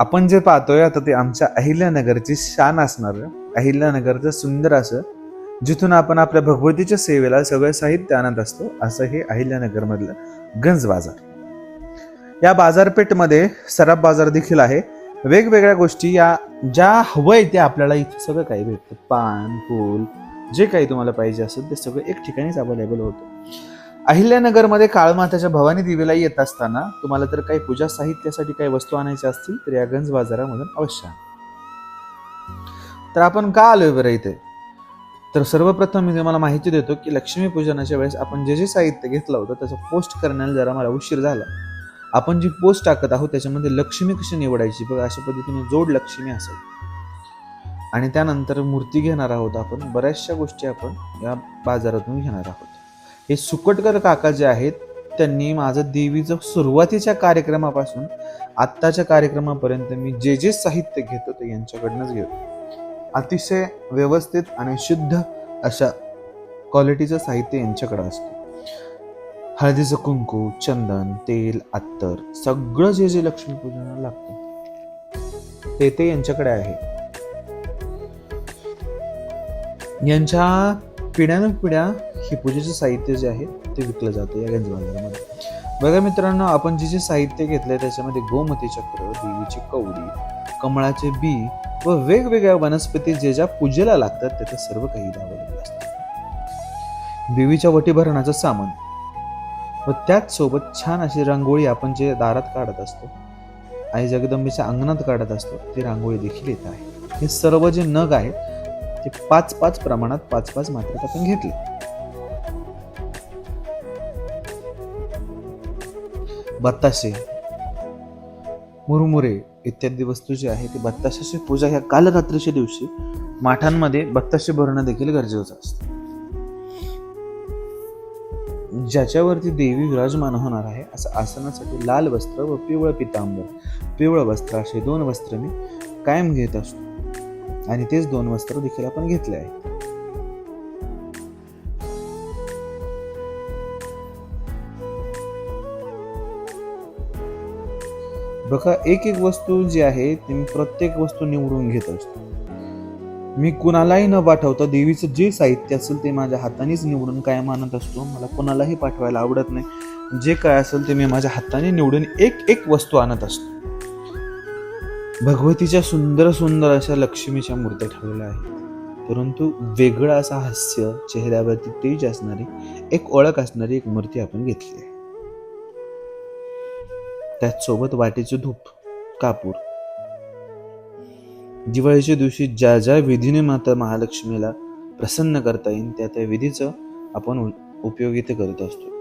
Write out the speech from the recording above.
आपण जे पाहतोय आता ते आमच्या अहिल्यानगरची शान असणार अहिल्यानगरचं सुंदर असं जिथून आपण आपल्या भगवतीच्या सेवेला सगळं साहित्य आणत असतो असं हे अहिल्यानगर मधलं गंज बाजार. या बाजारपेठमध्ये सराफ बाजार देखील आहे. वेगवेगळ्या गोष्टी या ज्या हवंय ते आपल्याला इथे सगळं काही भेटतं. पान फूल जे काही तुम्हाला पाहिजे असेल ते सगळं एक ठिकाणीच अवेलेबल होतं. अहिल्यानगरमध्ये काळमाताच्या भवानी देवीला येत असताना तुम्हाला तर काही पूजा साहित्यासाठी काही वस्तू आणायच्या असतील तर या गंज बाजारामधून अवश्य तर आपण का आलोय बरं इथे? तर सर्वप्रथम मी तुम्हाला माहिती देतो की लक्ष्मी पूजनाच्या वेळेस आपण जे जे साहित्य घेतलं होतं त्याचं पोस्ट करण्याला जरा मला उशीर झाला. आपण जी पोस्ट टाकत आहोत त्याच्यामध्ये लक्ष्मी कशी निवडायची? बघा अशा पद्धतीने जोड लक्ष्मी असेल. आणि त्यानंतर मूर्ती घेणार आहोत आपण. बऱ्याचशा गोष्टी आपण या बाजारातून घेणार आहोत. हे सुकटकर काका जे आहेत त्यांनी माझं देवीचं सुरुवातीच्या कार्यक्रमापासून आत्ताच्या कार्यक्रमापर्यंत मी जे जे साहित्य घेतो ते यांच्याकडनंच घेतो अतिशय व्यवस्थित आणि शुद्ध अशा क्वालिटीचं साहित्य यांच्याकडं असतं. हळदीचं कुंकू चंदन तेल अत्तर सगळं जे जे लक्ष्मीपूजनाला लागतं ते ते यांच्याकडे आहे. यांच्या पिढ्यान पिढ्या ही पूजेचं साहित्य जे आहे ते विकलं जातं या गंज बाजारामध्ये बघा मित्रांनो आपण जे जे साहित्य घेतलंय त्याच्यामध्ये गोमती चक्र देवीची कवडी कमळाचे बी व वेगवेगळ्या वनस्पती जे ज्या पूजेला लागतात त्याचं सर्व काही अवेलेबल असतं देवीच्या वटीभरणाचं सामान. व त्याच सोबत छान अशी रांगोळी आपण जे दारात काढत असतो आई जगदंबेच्या अंगणात काढत असतो ती रांगोळी देखील येत आहे. हे सर्व जे नग आहेत ते पाच पाच प्रमाणात पाच पाच मात्रेत आपण घेतले. बत्ताशे मुरमुरे इत्यादी वस्तू जी आहे ती बत्ताशाची पूजा ह्या कालरात्रीच्या दिवशी माठांमध्ये बत्ताशे भरणं देखील गरजेचं असतं. ज्याच्यावरती देवी विराजमान होणार आहे असं आसनासाठी लाल वस्त्र व पिवळं पितांबर. पिवळं वस्त्र असे दोन वस्त्र मी कायम घेत असतो. आणि तेच दोन वस्त्र देखील आपण घेतले आहे. बघा एक एक वस्तू जी आहे ती मी प्रत्येक वस्तू निवडून घेत असतो. मी कुणालाही न पाठवता देवीचं जे साहित्य असेल ते माझ्या हातानेच निवडून काय मानत असतो. मला कुणालाही पाठवायला आवडत नाही. जे काय असेल ते मी माझ्या हाताने निवडून एक एक वस्तू आणत असतो. भगवतीच्या सुंदर सुंदर अशा लक्ष्मीच्या मूर्त्या ठेवलेल्या आहेत. परंतु वेगळं असा हास्य चेहऱ्यावरती तेज असणारी एक ओळख असणारी एक मूर्ती आपण घेतली आहे. त्याचसोबत वाटेचे धूप कापूर. दिवाळीच्या दिवशी ज्या ज्या विधीने माता महालक्ष्मीला प्रसन्न करता येईल त्या त्या विधीचं आपण उ- उपयोग इथे करत असतो.